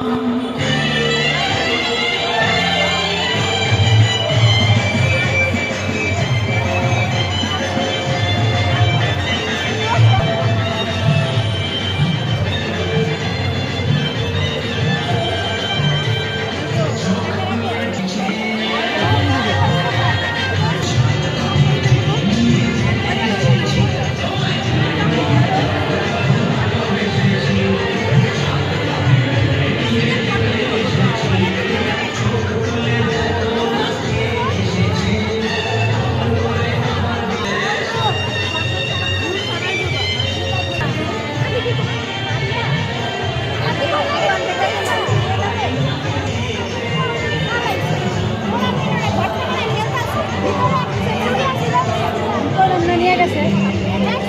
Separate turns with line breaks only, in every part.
Thank you.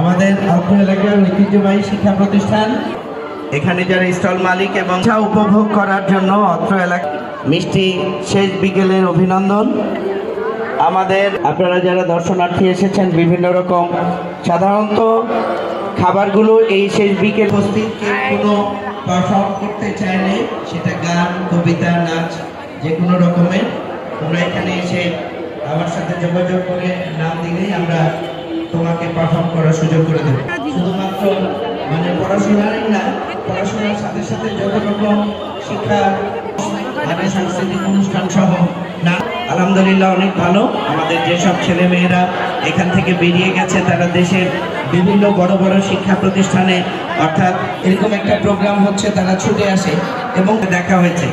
আমাদের অত্র এলাকার ঐতিহ্যবাহী শিক্ষা প্রতিষ্ঠান। এখানে যারা স্টল মালিক এবং চা উপভোগ করার জন্য অত্র এলাকা মিষ্টি শেষ বিকেলের অভিনন্দন। আমাদের আপনারা যারা দর্শনার্থী এসেছেন বিভিন্ন রকম সাধারণত খাবারগুলো এই শেষ বিকেল উপস্থিত কোনো পারফর্ম করতে চাইলে সেটা গান, কবিতা, নাচ যে কোনো রকমের। তোমরা এখানে এসে আমার সাথে যোগাযোগ করে নাম দিলেই আমরা তোমাকে পারফর্ম করার সুযোগ করে দেবো। শুধুমাত্র মানে পড়াশোনারই না পড়াশোনার সাথে সাথে যত রকম শিক্ষা মানে সাংস্কৃতিক অনুষ্ঠান সহ না আলহামদুলিল্লাহ অনেক ভালো। আমাদের যেসব ছেলে মেয়েরা এখান থেকে বেরিয়ে গেছে তারা দেশের বিভিন্ন বড় বড় শিক্ষা প্রতিষ্ঠানে অর্থাৎ এরকম একটা প্রোগ্রাম হচ্ছে তারা ছুটে আসে এবং দেখা হয়েছে।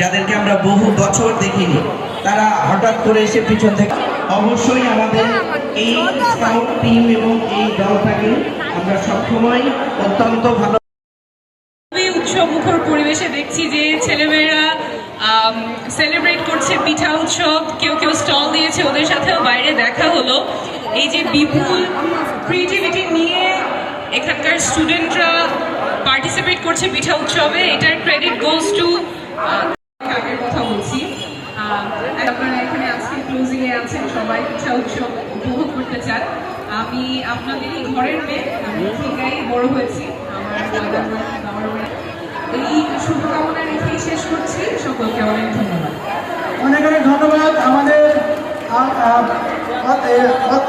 যাদেরকে আমরা বহু বছর দেখিনি তারা হঠাৎ করে এসে পিছন থেকে অবশ্যই আমাদের এই স্কাউট টিম এবং এই দলটাকে আমরা সবসময় অত্যন্ত ভালো
উৎসব মুখর পরিবেশে দেখছি যে ছেলেমেয়েরা সেলিব্রেট করছে পিঠা উৎসব। কেউ কেউ স্টল দিয়েছে, ওদের সাথেও বাইরে দেখা হলো। এই যে বিপুল ক্রিয়েটিভিটি নিয়ে এখানকার স্টুডেন্টরা পার্টিসিপেট করছে পিঠা উৎসবে, এটার ক্রেডিট গোজ টু কথা বলছি। আপনারা এখানে আজকে ক্লোজিং এ আছেন সবাই পিঠা উৎসব উপভোগ করতে চান। আমি আপনাদেরই ঘরের মেয়ে আমি থেকেই বড় হয়েছি। আমার। এই শুভকামনা রেখেই শেষ করছি। সকলকে অনেক ধন্যবাদ।
অনেক অনেক ধন্যবাদ। আমাদের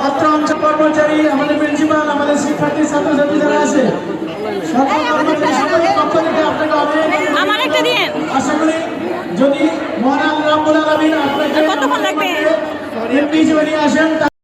অত্র অঞ্চল কর্মচারী আমাদের প্রিন্সিপাল আমাদের শিক্ষার্থী ছাত্রছাত্রী যারা আছে সকল পক্ষ থেকে আপনাকে অনেক
আমার একটা দিন
আশা করি যদি মহান
কতক্ষণ লাগবে?